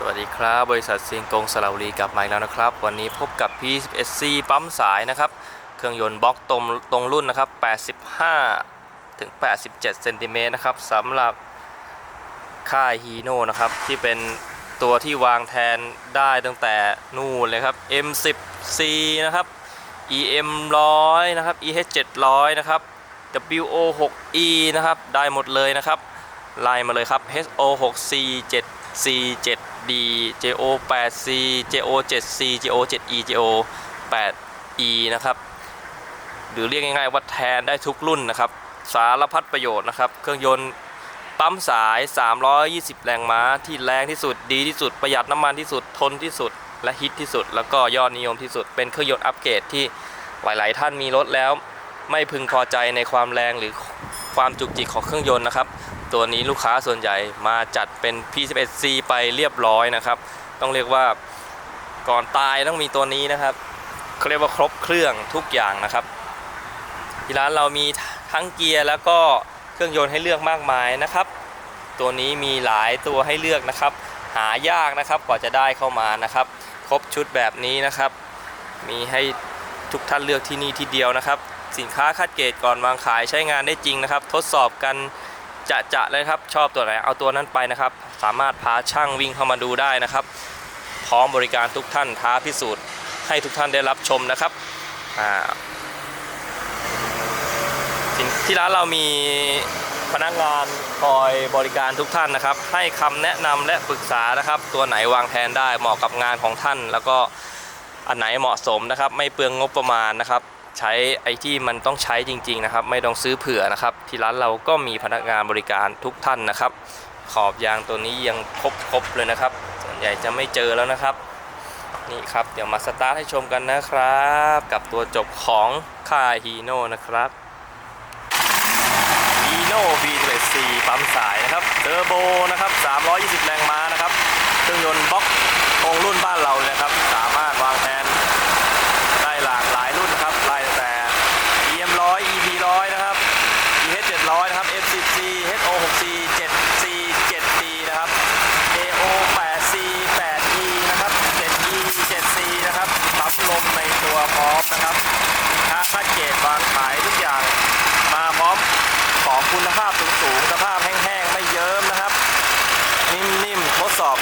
สวัสดีครับ บริษัทเซียงกงสระบุรีกลับมาอีกแล้วนะครับ วันนี้พบกับ P11C ปั๊มสายนะครับ เครื่องยนต์บล็อกตรงตรงรุ่นนะครับ 85 ถึง 87เซนติเมตรนะครับสำหรับค่ายฮีโน่นะครับ ที่เป็นตัวที่วางแทนได้ตั้งแต่นู่นเลยครับ M10C นะครับ EM 100 นะครับ EH 700 นะครับ WO6E นะครับ ได้หมดเลยนะครับ ไล่มาเลยครับ HO 6 C 7 C 7 D JO 8 C JO 7 C JO 7 E JO 8 E นะครับหรือเรียกง่ายๆว่าแทนได้ทุกรุ่นนะครับ สารพัดประโยชน์นะครับ เครื่องยนต์ปั๊มสาย 320 แรงม้าที่แรงที่สุดดีที่สุดประหยัดน้ำมันที่สุดทนที่สุด และฮิตที่สุด แล้วก็ยอดนิยมที่สุด เป็นเครื่องยนต์อัปเกรดที่หลายๆ ท่านมีรถแล้ว ไม่พึงพอใจในความแรงหรือความจุกจิกของเครื่องยนต์นะครับ ตัวนี้ลูกค้าส่วนใหญ่มาจัดเป็น P11C ไปเรียบร้อยนะครับ ต้องเรียกว่าก่อนตายต้องมีตัวนี้นะครับเขาเรียกว่าครบเครื่องทุกอย่างนะครับ ที่ร้านเรามีทั้งเกียร์แล้วก็เครื่องยนต์ให้เลือกมากมายนะครับ ตัวนี้มีหลายตัวให้เลือกนะครับ หายากนะครับกว่าจะได้เข้ามานะครับ ครบชุดแบบนี้นะครับ มีให้ทุกท่านเลือกที่นี่ที่เดียวนะครับ สินค้าคัดเกรดก่อนวางขายใช้งานได้จริงนะครับ ทดสอบกัน จะจะเลยครับชอบตัวไหนเอาตัวนั้นไปนะครับ สามารถพาช่างวิ่งเข้ามาดูได้นะครับ พร้อมบริการทุกท่านท้าพิสูจน์ให้ทุกท่านได้รับชมนะครับที่ร้านเรามีพนักงานคอยบริการทุกท่านนะครับ ให้คำแนะนำและปรึกษานะครับ ตัวไหนวางแทนได้เหมาะกับงานของท่าน แล้วก็อันไหนเหมาะสมนะครับ ไม่เปลืองงบประมาณนะครับ ใช้ไอ้ที่มันต้องใช้จริง ๆ นะครับ ไม่ต้องซื้อเผื่อนะครับ ที่ร้านเราก็มีพนักงานบริการทุกท่านนะครับ ขอบยางตัวนี้ยังครบๆเลยนะครับ ส่วนใหญ่จะไม่เจอแล้วนะครับ นี่ครับเดี๋ยวมาสตาร์ทให้ชมกันนะครับ กับตัวจบของค่ายฮีโน่นะครับฮีโน่ V11C ปั๊มสายนะครับเทอร์โบนะครับ320 แรงม้านะครับเครื่องยนต์บล็อกตรงรุ่นบ้านเราเลยนะครับ 6C HO 6C 7C 7 d นะครับ AO 8C 8E นะครับ 7E 7C นะครับปั๊มลมในตัวพร้อมนะครับค้าคัดเกตวางขายทุกอย่าง มาพร้อมของคุณภาพสูงสูงสภาพแห้งๆ ไม่เยิ้มนะครับ นิ่มๆ ทดสอบ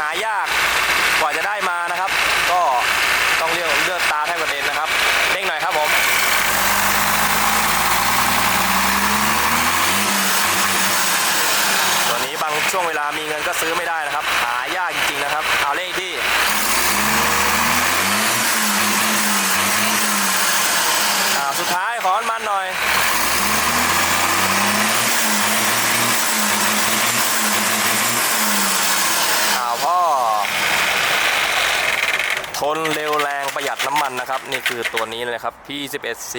หายากกว่าจะได้มานะครับ ก็ต้องเลือกเลือกตาแทบกระเด็นนะครับเร่งหน่อยครับผมตัวนี้บางช่วงเวลามีเงินก็ซื้อไม่ได้นะครับ หายากจริงๆนะครับเอาเร่งอีกที่ อ่าสุดท้ายขอมันหน่อย อ้าวพ่อ ท นเร็วแรงประหยัดน้ำมันนะครับ นี่คือตัวนี้เลยครับ P11C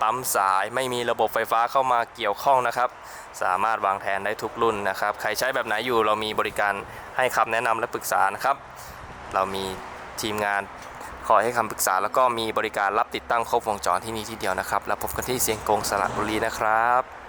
ปั๊มสายไม่มีระบบไฟฟ้าเข้ามาเกี่ยวข้องนะครับ สามารถวางแทนได้ทุกรุ่นนะครับ ใครใช้แบบไหนอยู่เรามีบริการให้คำแนะนำและปรึกษานะครับ เรามีทีมงานคอยให้คำปรึกษา แล้วก็มีบริการรับติดตั้งครบวงจรที่นี่ที่เดียวนะครับ แล้วพบกันที่เสียงกงสระบุรีนะครับ